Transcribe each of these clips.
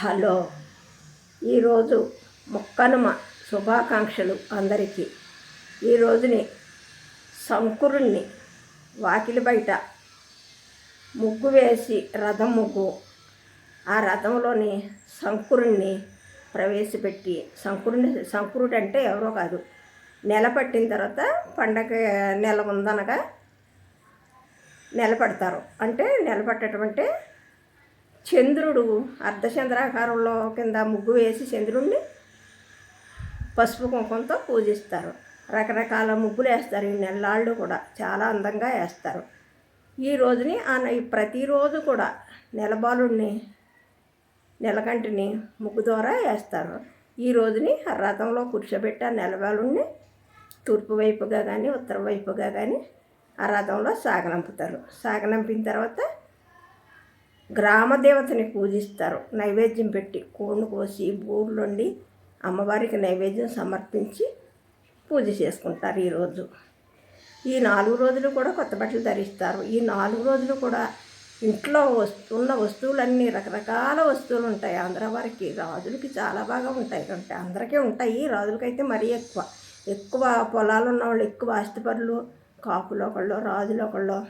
Hello. ఈరోజు మొక్కనుమ శుభాకాంక్షలు అందరికీ. ఈ రోజుని శంకురుణ్ణి వాకిలి బయట ముగ్గు వేసి రథం ముగ్గు. ఆ రథంలోని శంకురుణ్ణి ప్రవేశపెట్టి శంకురుని శంకురుడు అంటే ఎవరో కాదు. నెల పట్టిన తర్వాత పండగ నెల ఉందనగా నిలబడతారు అంటే నిలబట్టడం అంటే చంద్రుడు అర్ధచంద్రాకారంలో కింద ముగ్గు వేసి చంద్రుడిని పసుపు కుంకుమతో పూజిస్తారు. రకరకాల ముగ్గులు వేస్తారు. ఈ నెల్లాళ్ళు కూడా చాలా అందంగా వేస్తారు. ఈ రోజుని ఆ ప్రతిరోజు కూడా నెలబాలుడిని నెలకంటిని ముగ్గు ద్వారా వేస్తారు. ఈ రోజుని ఆ రథంలో కూర్చోబెట్టి ఆ నెలబాలుడిని తూర్పు వైపుగా కానీ ఉత్తర వైపుగా కానీ ఆ రథంలో సాగనంపుతారు. సాగనంపిన తర్వాత గ్రామ దేవతని పూజిస్తారు. నైవేద్యం పెట్టి కోడిని కోసి బూర్లుండి అమ్మవారికి నైవేద్యం సమర్పించి పూజ చేసుకుంటారు ఈరోజు ఈ నాలుగు రోజులు కూడా కొత్త బట్టలు ధరిస్తారు. ఈ నాలుగు రోజులు కూడా ఇంట్లో వస్తు ఉన్న వస్తువులన్నీ రకరకాల వస్తువులు ఉంటాయి. ఆంధ్ర వారికి రాజులకి చాలా బాగా ఉంటాయి. అంటే అందరికీ ఉంటాయి. రాజులకైతే మరీ ఎక్కువ. ఎక్కువ పొలాలు ఉన్న వాళ్ళు ఎక్కువ ఆస్తిపరులు కాపులు ఒకళ్ళు రాజులు ఒకళ్ళు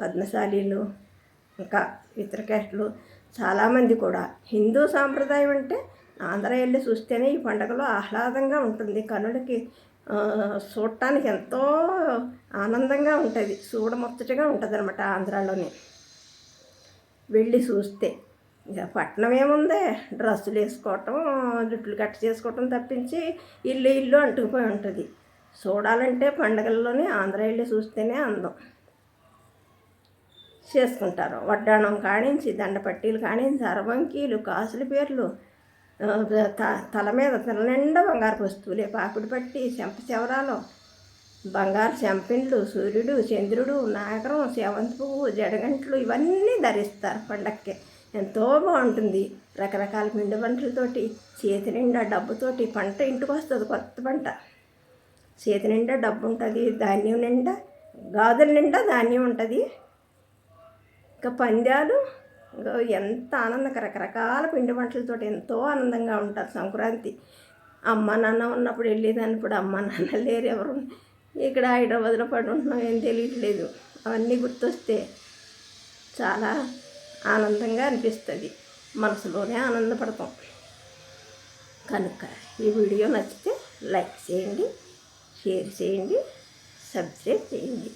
పద్మశాలీలు ఇంకా ఇతర క్యాస్టులు చాలామంది కూడా. హిందూ సాంప్రదాయం అంటే ఆంధ్ర వెళ్ళి చూస్తేనే ఈ పండుగలో ఆహ్లాదంగా ఉంటుంది. కనులకి చూడటానికి ఎంతో ఆనందంగా ఉంటుంది. చూడముచ్చటగా ఉంటుంది అనమాట ఆంధ్రాలోని. వెళ్ళి చూస్తే ఇక పట్టణం ఏముంది? డ్రెస్సులు వేసుకోవటం జుట్లు కట్ చేసుకోవటం తప్పించి ఇల్లు ఇల్లు అంటుకుపోయి ఉంటుంది. చూడాలంటే పండగల్లోనే ఆంధ్ర వెళ్ళి చూస్తేనే అందం. చేసుకుంటారు. వడ్డాణం కాణించి దండపట్టీలు కాణించి అరవంకీలు కాసుల పేర్లు త- తల మీద తల నిండా బంగారు వస్తువులే. పాపిడి పట్టి చెంప చెవరాలు బంగారు చెంపిండ్లు సూర్యుడు చంద్రుడు నాగరం సేవంతి పువ్వు జడగంటలు ఇవన్నీ ధరిస్తారు పండక్కి. ఎంతో బాగుంటుంది. రకరకాల పిండి వంటలతోటి చేతి నిండా డబ్బుతోటి పంట ఇంటికి వస్తుంది కొత్త పంట. చేతి నిండా డబ్బు ఉంటుంది ధాన్యం నిండా గాజుల నిండా ధాన్యం ఉంటుంది. ఇంకా పందాలు ఎంత ఆనందక రకరకాల పిండి వంటలతో ఎంతో ఆనందంగా ఉంటారు సంక్రాంతి. అమ్మ నాన్న ఉన్నప్పుడు వెళ్ళేదాన్ని ఇప్పుడు అమ్మ నాన్న లేరు ఎవరు ఇక్కడ హైదరాబాద్లో పడి ఉంటున్నాం ఏం తెలియట్లేదు. అవన్నీ గుర్తొస్తే చాలా ఆనందంగా అనిపిస్తుంది. మనసులోనే ఆనందపడతాం. కనుక ఈ వీడియో నచ్చితే లైక్ చేయండి షేర్ చేయండి సబ్స్క్రైబ్ చేయండి.